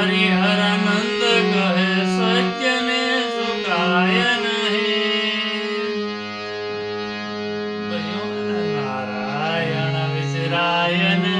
હરિહરાનંદ કહે સત્યને સુકાય નહીં. નારાયણ વિસરાય નહીં.